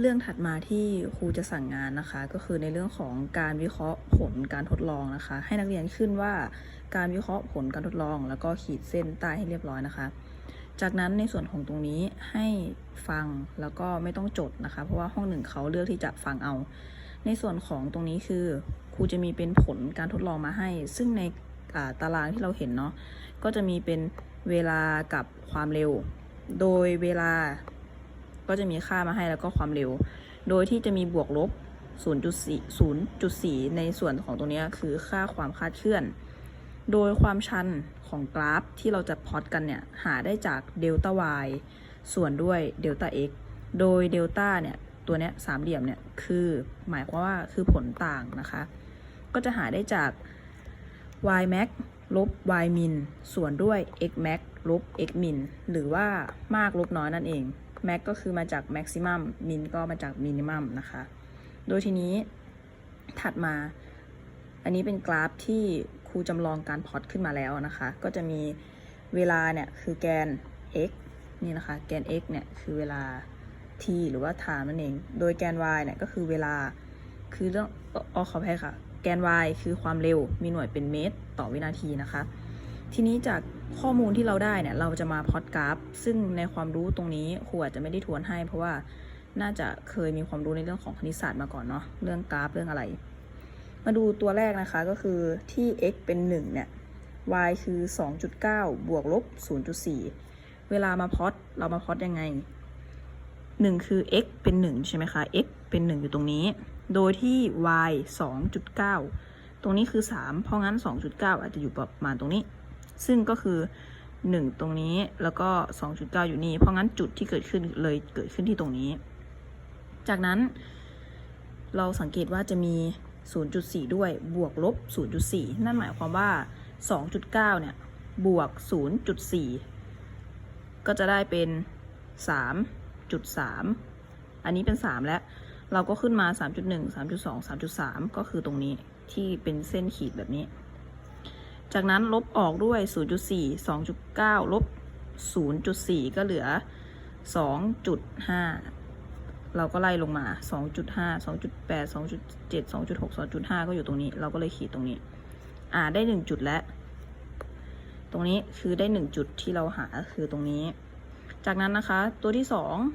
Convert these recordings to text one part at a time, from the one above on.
เรื่องถัดมาที่ครูจะสั่งงานนะคะ ก็คือในเรื่องของการวิเคราะห์ผลการทดลองนะคะ ให้นักเรียนขึ้นว่าการวิเคราะห์ผลการทดลอง แล้วก็ขีดเส้นใต้ให้เรียบร้อยนะคะ จากนั้นในส่วนของตรงนี้ให้ฟังแล้วก็ไม่ต้องจดนะคะ เพราะว่าห้องหนึ่งเขาเลือกที่จะฟังเอา ในส่วนของตรงนี้คือครูจะมีเป็นผลการทดลองมาให้ ซึ่งในาตารางที่เราเห็นเนาะก็จะมีเป็นเวลากับความเร็ว โดยเวลา ก็จะมีค่ามาให้แล้วก็ความเร็ว โดยที่จะมีบวกลบ 0.4 0.4 ในส่วนของตรงนี้คือค่าความคลาดเคลื่อน โดยความชันของกราฟที่เราจะพอตกันเนี่ยหาได้จากเดลต้า y ส่วนด้วยเดลต้า x โดยเดลต้าเนี่ยตัวเนี้ยสามเหลี่ยมเนี่ยคือหมายความว่าคือผลต่างนะคะ ก็จะหาได้จาก y max ลบ y min ส่วนด้วย x max ลบ x min หรือว่ามากลบน้อยนั่นเอง max ก็คือมาจาก maximum min ก็มาจาก minimum นะคะ โดยทีนี้ถัดมา อันนี้เป็นกราฟที่ครูจำลองการพอตขึ้นมาแล้วนะคะ ก็จะมีเวลาเนี่ยคือแกน x นี่นะคะ แกน x เนี่ยคือเวลา t หรือว่า time นั่นเอง โดยแกน y เนี่ยก็คือเวลา คือเรื่องอ๋อขออภัยค่ะ แกน y คือความเร็ว มีหน่วยเป็นเมตร ต่อวินาทีนะคะ ทีนี้จากข้อมูลที่เราได้เนี่ย เราจะมาพอตกราฟ ซึ่งในความรู้ตรงนี้ครูอาจจะไม่ได้ทวนให้ เพราะว่าน่าจะเคยมีความรู้ในเรื่องของคณิตศาสตร์มาก่อนเนาะเรื่องกราฟเรื่องอะไร มาดูตัวแรกนะคะก็คือที่ x เป็น 1 เนี่ย y คือ 2.9 บวกลบ 0.4 เวลามาพอตเรามาพอตยังไง 1 คือ x เป็น 1 ใช่ไหมคะ x เป็น 1 อยู่ตรงนี้ โดยที่ y 2.9 ตรงนี้คือ 3 เพราะงั้น 2.9 อาจจะอยู่ประมาณตรงนี้ ซึ่งก็คือ 1 ตรงนี้แล้วก็ 2.9 อยู่นี่ เพราะงั้นจุดที่เกิดขึ้นเลยเกิดขึ้นที่ตรงนี้ จากนั้น เราสังเกตว่าจะมี 0.4 ด้วยบวกลบ 0.4 นั่นหมายความว่า 2.9 เนี่ย บวก 0.4 ก็จะได้เป็น 3.3 อันนี้เป็น 3 แล้ว เราก็ขึ้นมา 3.1 3.2 3.3 ก็คือตรงนี้ที่เป็นเส้นขีดแบบนี้ จากนั้นลบออกด้วย 0.4 2.9 ลบ 0.4 ก็เหลือ 2.5 เราก็ไล่ลงมา 2.5 2.8 2.7 2.6 2.5 ก็อยู่ตรงนี้ เราก็เลยขีดตรงนี้ อ่า ได้ 1 จุดแล้ว ตรงนี้คือได้ 1 จุดที่เราหาคือตรงนี้ จากนั้นนะคะ ตัวที่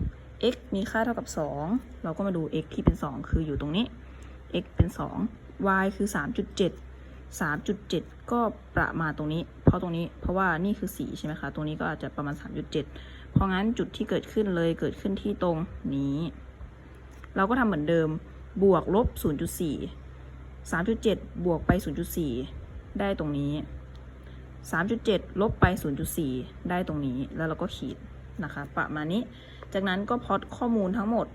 2 x มีค่าเท่ากับ 2 เราก็มาดู x ที่เป็น 2 คืออยู่ตรงนี้ x เป็น 2 y คือ 3.7 3.7 ก็ประมาณตรงนี้ เพราะตรงนี้เพราะว่านี่คือ4ใช่ไหมคะ ตรงนี้ก็อาจจะประมาณ 3.7 เพราะงั้นจุดที่เกิดขึ้นเลยเกิดขึ้นที่ตรงนี้ เราก็ทำเหมือนเดิมบวกลบ 0.4 3.7 บวกไป 0.4 ได้ตรงนี้ 3.7 ลบไป 0.4 ได้ตรงนี้แล้วเราก็ขีดนะคะ ประมาณนี้ จากนั้นก็พอตข้อมูลทั้งหมด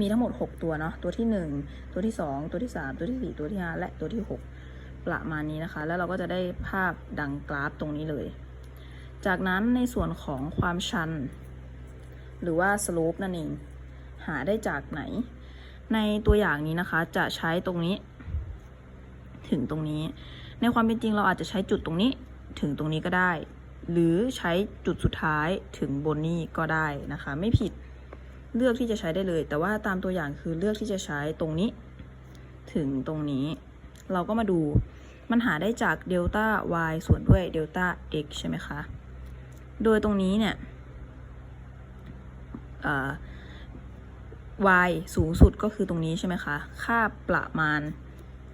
มีทั้งหมด 6 ตัวเนาะตัวที่ 1 ตัวที่ 2 ตัวที่ 3 ตัวที่ 4 ตัวที่ 5 และตัวที่ 6 ประมาณนี้นะคะ แล้วเราก็จะได้ภาพดังกราฟตรงนี้เลย จากนั้นในส่วนของความชัน หรือว่า slope นั่นเอง หาได้จากไหน ในตัวอย่างนี้นะคะจะใช้ตรงนี้ ถึงตรงนี้ ในความเป็นจริงเราอาจจะใช้จุดตรงนี้ถึงตรงนี้ก็ได้ หรือใช้จุดสุดท้ายถึงบนนี้ก็ได้นะคะ ไม่ผิดเลือกที่จะใช้ได้เลย แต่ว่าตามตัวอย่างคือเลือกที่จะใช้ตรงนี้ ถึงตรงนี้ เราก็มาดู มันหาได้จากเดลต้า y ส่วนด้วยเดลต้า x ใช่ไหมคะ โดยตรงนี้เนี่ยอ่า y สูงสุดก็คือตรงนี้ใช่ไหมคะ ค่าประมาณ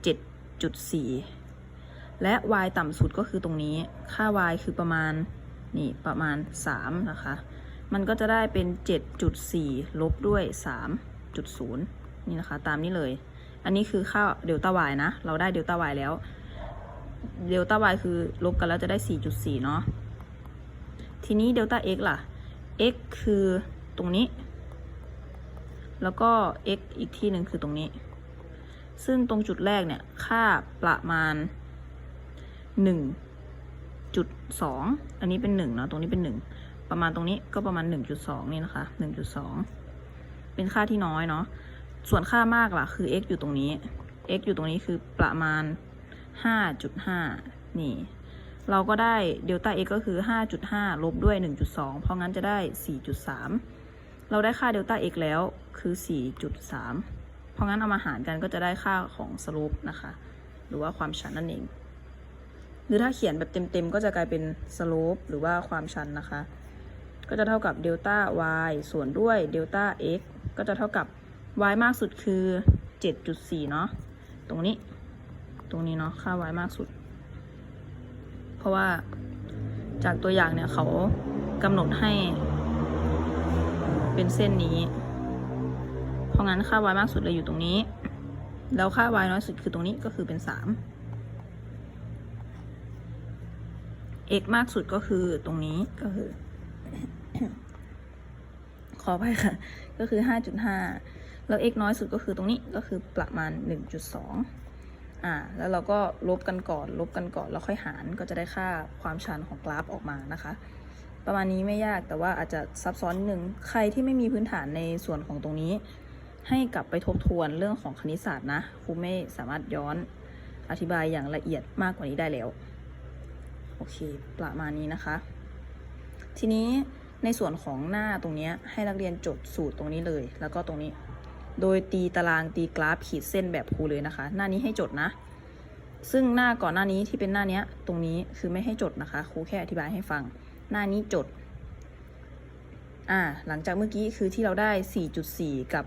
7.4 และ y ต่ำสุดก็คือตรงนี้ ค่า y คือประมาณ นี่ ประมาณ 3 นะคะ มันก็จะได้เป็น 7.4 ลบด้วย 3.0 นี่นะคะ ตามนี้เลย อันนี้คือค่าเดลต้า y นะ เราได้เดลต้า y แล้ว เดลต้า y คือลบกันแล้วจะได้ 4.4 เนาะ ทีนี้เดลต้า x ล่ะ x คือตรงนี้ แล้วก็ x อีกที่หนึ่งคือตรงนี้ ซึ่งตรงจุดแรกเนี่ย ค่าประมาณ 1.2 อันนี้เป็น1เนาะ ตรงนี้เป็น 1 ประมาณตรงนี้ก็ประมาณ 1.2 นี่นะคะ 1.2 เป็นค่าที่น้อยเนาะ ส่วนค่ามากล่ะ คือ x อยู่ตรงนี้ x อยู่ตรงนี้คือประมาณ 5.5 นี่ เราก็ได้เดลต้า x ก็คือ 5.5 ลบด้วย 1.2 เพราะงั้นจะได้ 4.3 เราได้ค่าเดลต้า x แล้วคือ 4.3 เพราะงั้นเอามาหารกันก็จะได้ค่าของสโลปนะคะ หรือว่าความชันนั่นเอง หรือถ้าเขียนแบบเต็มๆ ก็จะกลายเป็นสโลปหรือว่าความชันนะคะ ก็จะเท่ากับเดลต้า y ส่วนด้วยเดลต้า x ก็จะเท่ากับ y มากสุดคือ 7.4 เนาะ ตรงนี้ ตรงนี้เนาะค่า y มากสุด เพราะว่าจากตัวอย่างเนี่ยเขากำหนดให้เป็นเส้นนี้ เพราะงั้นค่า y มากสุดเลยอยู่ตรงนี้ แล้วค่า y น้อยสุดคือตรงนี้ก็คือเป็น 3 x มากสุดก็คือตรงนี้ก็คือ ขอไปค่ะ ก็คือ 5.5 แล้ว x น้อยสุดก็คือตรงนี้ก็คือประมาณ 1.2 อ่าแล้วเราก็ลบกันก่อน ลบกันก่อนแล้วค่อยหารก็จะได้ค่าความชันของกราฟออกมานะคะ ประมาณนี้ไม่ยากแต่ว่าอาจจะซับซ้อนนิดนึงใครที่ไม่มีพื้นฐานในส่วนของตรงนี้ ให้กลับไปทบทวนเรื่องของคณิตศาสตร์นะครูไม่สามารถย้อนอธิบายอย่างละเอียดมากกว่านี้ได้แล้วโอเค ประมาณนี้นะคะ ทีนี้ในส่วนของหน้าตรงนี้ให้นักเรียนจดสูตรตรงนี้เลย แล้วก็ตรงนี้ โดยตีตารางตีกราฟขีดเส้นแบบครูเลยนะคะ หน้านี้ให้จดนะ ซึ่งหน้าก่อนหน้านี้ที่เป็นหน้าเนี้ยตรงนี้คือไม่ให้จดนะคะ ครูแค่อธิบายให้ฟัง หน้านี้จด อ่า หลังจากเมื่อกี้คือที่เราได้ 4.4 กับ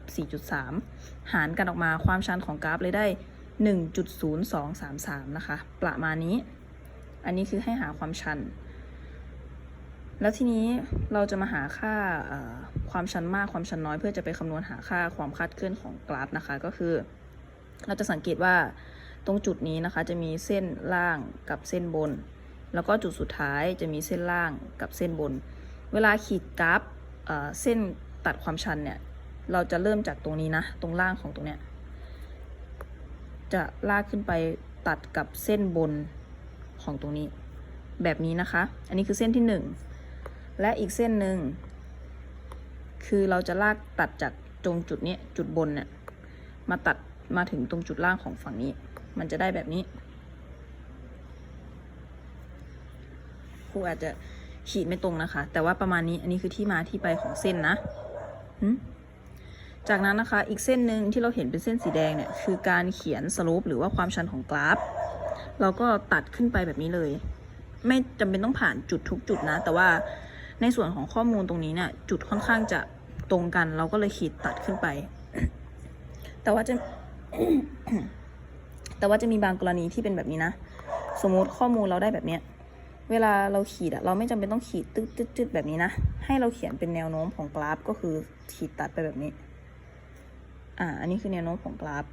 4.3 หารกันออกมาความชันของกราฟเลยได้ 1.0233 นะคะ ประมาณนี้ อันนี้คือให้หาความชัน แล้วทีนี้เราจะมาหาค่า ความชันมากความชันน้อยเพื่อจะไปคำนวณหาค่าความคาดเคลื่อนของกราฟนะคะ ก็คือ เราจะสังเกตว่าตรงจุดนี้นะคะ จะมีเส้นล่างกับเส้นบน แล้วก็จุดสุดท้ายจะมีเส้นล่างกับเส้นบน เวลาขีดกราฟเเส้นตัดความชันเนี่ยเราจะเริ่มจากตรงนี้นะ ตรงล่างของตรงเนี้ยจะลากขึ้นไปตัดกับเส้นบนของตรงนี้ แบบนี้นะคะ อันนี้คือเส้นที่หนึ่งและอีกเส้นหนึ่ง คือเราจะลากตัดจากตรงจุดนี้จุดบนเนี่ยมาตัดมาถึงตรงจุดล่างของฝั่งนี้ มันจะได้แบบนี้ครูอาจจะขีดไม่ตรงนะคะ แต่ว่าประมาณนี้อันนี้คือที่มาที่ไปของเส้นนะจากนั้นนะคะ อีกเส้นหนึ่งที่เราเห็นเป็นเส้นสีแดงเนี่ย คือการเขียนสโลปหรือว่าความชันของกราฟ เราก็ตัดขึ้นไปแบบนี้เลย ไม่จำเป็นต้องผ่านจุดทุกจุดนะ แต่ว่าในส่วนของข้อมูลตรงนี้เนี่ยจุดค่อนข้างจะ ตรงกัน เราก็เลยขีดตัดขึ้นไป แต่ว่าจะ แต่ว่าจะมีบางกรณีที่เป็นแบบนี้นะ สมมุติข้อมูลเราได้แบบเนี้ย เวลาเราขีดอะเราไม่จำเป็นต้องขีดตึ๊ดตึ๊ดตึ๊ดแบบนี้นะ ให้เราเขียนเป็นแนวโน้มของกราฟก็คือขีดตัดไปแบบนี้ อ่า อันนี้คือแนวโน้มของกราฟ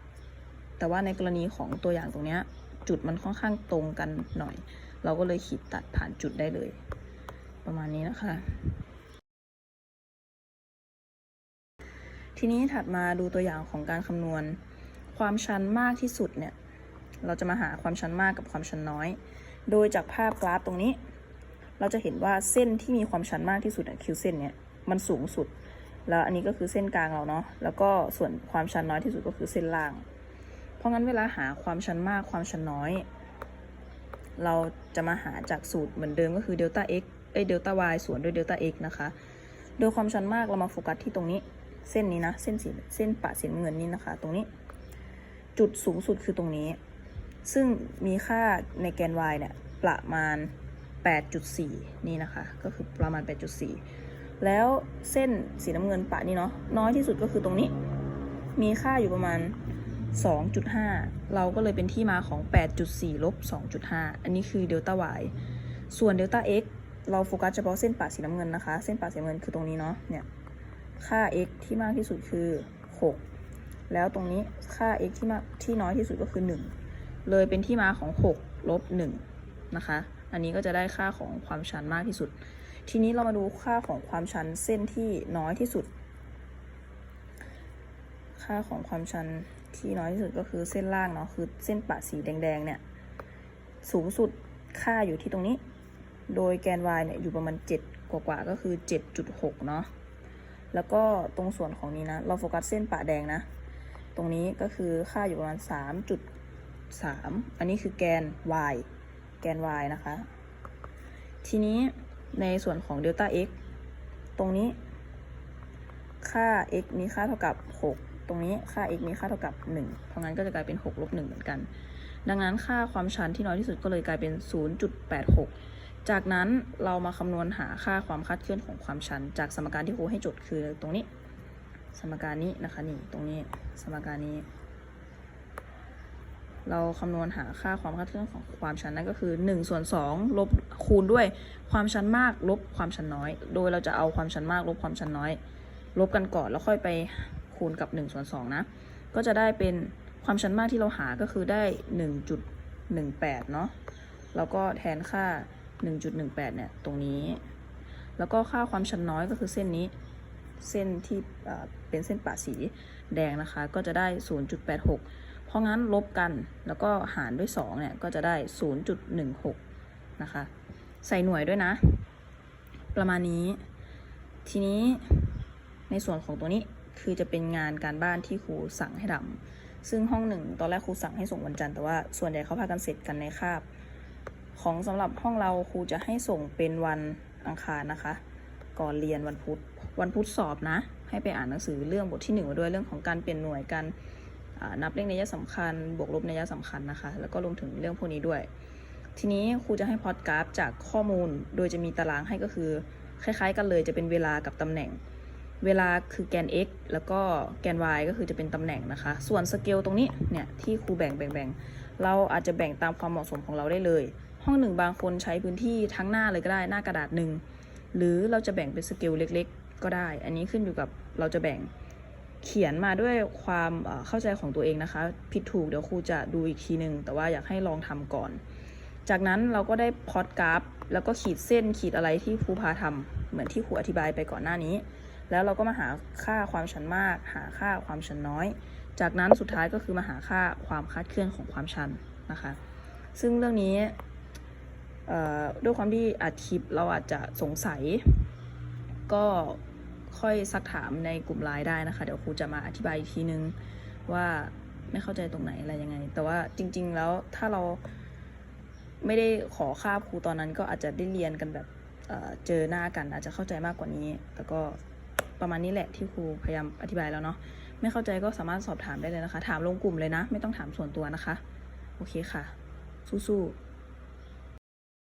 แต่ว่าในกรณีของตัวอย่างตรงเนี้ย จุดมันค่อนข้างตรงกันหน่อย เราก็เลยขีดตัดผ่านจุดได้เลย ประมาณนี้นะคะ ทีนี้ถัดมาดูตัวอย่างของการคำนวณ ความชันมากที่สุดเนี่ย เราจะมาหาความชันมากกับความชันน้อย โดยจากภาพกราฟตรงนี้ เราจะเห็นว่าเส้นที่มีความชันมากที่สุดอะคือเส้นเนี้ยมันสูงสุด แล้วอันนี้ก็คือเส้นกลางเราเนาะ แล้วก็ส่วนความชันน้อยที่สุดก็คือเส้นล่าง เพราะงั้นเวลาหาความชันมากความชันน้อย เราจะมาหาจากสูตรเหมือนเดิมก็คือเดลต้า x เอ้ยเดลต้า y ส่วนด้วยเดลต้า x นะคะ โดยความชันมากเรามาโฟกัสที่ตรงนี้ เส้นนี้นะ เส้นสีเส้นปะสีน้ำเงินนี่นะคะ ตรงนี้ จุดสูงสุดคือตรงนี้ ซึ่งมีค่าในแกน y เนี่ยประมาณ 8.4 นี่นะคะ ก็คือประมาณ 8.4 แล้วเส้นสีน้ำเงินปะนี่เนาะน้อยที่สุดก็คือตรงนี้ มีค่าอยู่ประมาณ 2.5 เราก็เลยเป็นที่มาของ 8.4ลบ2.5 อันนี้คือเดลต้า y ส่วนเดลต้า x เราโฟกัสเฉพาะเส้นปะสีน้ำเงินนะคะ เส้นปะสีน้ำเงินคือตรงนี้เนาะเนี่ย ค่า x ที่มากที่สุดคือ 6 แล้วตรงนี้ค่า x ที่มากที่น้อยที่สุดก็คือ 1 เลยเป็นที่มาของ 6 ลบ 1 นะคะ อันนี้ก็จะได้ค่าของความชันมากที่สุด ทีนี้เรามาดูค่าของความชันเส้นที่น้อยที่สุด ค่าของความชันที่น้อยที่สุดก็คือเส้นล่างเนาะ คือเส้นปะสีแดงๆเนี่ย สูงสุดค่าอยู่ที่ตรงนี้ โดยแกน y เนี่ยอยู่ประมาณ 7 กว่าๆ ก็คือ 7.6 เนาะ แล้วก็ตรงส่วนของนี้นะ เราโฟกัสเส้นปะแดงนะ ตรงนี้ก็คือค่าอยู่ประมาณ 3.3 อันนี้คือแกน y แกน y นะคะ ทีนี้ในส่วนของ delta x ตรงนี้ ค่า x มีค่าเท่ากับ 6 ตรงนี้ค่า x มีค่าเท่ากับ 1 เพราะงั้นก็จะกลายเป็น 6 ลบ 1 เหมือนกัน ดังนั้นค่าความชันที่น้อยที่สุดก็เลยกลายเป็น 0.86 จากนั้นเรามาคำนวณหาค่าความคลาดเคลื่อนของความชัน จากสมการที่ครูให้โจทย์คือตรงนี้ สมการนี้นะคะนี่ตรงนี้สมการนี้ เราคำนวณหาค่าความคลาดเคลื่อนของความชันนั่นก็คือ1ส่วน2ลบคูณด้วยความชันมากลบความชันน้อย โดยเราจะเอาความชันมากลบความชันน้อย ลบกันก่อนแล้วค่อยไปคูณกับ1ส่วน2นะก็จะได้เป็นความชันมากที่เราหาก็คือได้ 1.18 เนาะแล้วก็แทนค่า 1.18 เนี่ย ตรงนี้ แล้วก็ค่าความชันน้อยก็คือเส้นนี้ เส้นที่เป็นเส้นปะสีแดงนะคะ ก็จะได้ 0.86 เพราะงั้นลบกันแล้วก็หารด้วย 2 เนี่ย ก็จะได้ 0.16 นะคะ ใส่หน่วยด้วยนะ ประมาณนี้ ทีนี้ในส่วนของตัวนี้คือจะเป็นงานการบ้านที่ครูสั่งให้ทำซึ่งห้องหนึ่งตอนแรกครูสั่งให้ส่งวันจันทร์แต่ว่าส่วนใหญ่เขาพากันเสร็จกันในคาบ ของสำหรับห้องเราครูจะให้ส่งเป็นวันอังคารนะคะ ก่อนเรียนวันพุธวันพุธสอบนะ ให้ไปอ่านหนังสือเรื่องบทที่หนึ่งมาด้วยเรื่องของการเปลี่ยนหน่วยการนับเลขนัยสำคัญ บวกลบนัยสำคัญนะคะ แล้วก็รวมถึงเรื่องพวกนี้ด้วย ทีนี้ครูจะให้พอดกราฟจากข้อมูล โดยจะมีตารางให้ก็คือ คล้ายๆ กันเลยจะเป็นเวลากับตำแหน่ง เวลาคือแกน x แล้วก็แกน y ก็คือจะเป็นตำแหน่งนะคะ ส่วนสเกลตรงนี้เนี่ยที่ครูแบ่งแบ่งแบ่งเราอาจจะแบ่งตามความเหมาะสมของเราได้เลย ห้องหนึ่งบางคนใช้พื้นที่ทั้งหน้าเลยก็ได้หน้ากระดาษหนึ่งหรือเราจะแบ่งเป็นสเกลเล็ก ๆ ก็ได้ อันนี้ขึ้นอยู่กับเราจะแบ่งเขียนมาด้วยความเข้าใจของตัวเองนะคะ ผิดถูกเดี๋ยวครูจะดูอีกทีหนึ่งแต่ว่าอยากให้ลองทำก่อน จากนั้นเราก็ได้พอดกราฟ แล้วก็ขีดเส้นขีดอะไรที่ครูพาทำเหมือนที่ครูอธิบายไปก่อนหน้านี้ แล้วเราก็มาหาค่าความชันมาก หาค่าความชันน้อย จากนั้นสุดท้ายก็คือมาหาค่าความคลาดเคลื่อนของความชันนะคะ ซึ่งเรื่องนี้ ด้วยความที่อัดคลิปเราอาจจะสงสัย ก็ค่อยซักถามในกลุ่มไลน์ได้นะคะ เดี๋ยวครูจะมาอธิบายอีกทีนึงว่าไม่เข้าใจตรงไหนอะไรยังไง แต่ว่าจริง ๆ แล้วถ้าเราไม่ได้ขอค่าครูตอนนั้นก็อาจจะได้เรียนกันแบบเเจอหน้ากันอาจจะเข้าใจมากกว่านี้ แต่ก็ประมาณนี้แหละที่ครูพยายามอธิบายแล้วเนาะ ไม่เข้าใจก็สามารถสอบถามได้เลยนะคะ ถามลงกลุ่มเลยนะ ไม่ต้องถามส่วนตัวนะคะ โอเคค่ะ สู้ๆ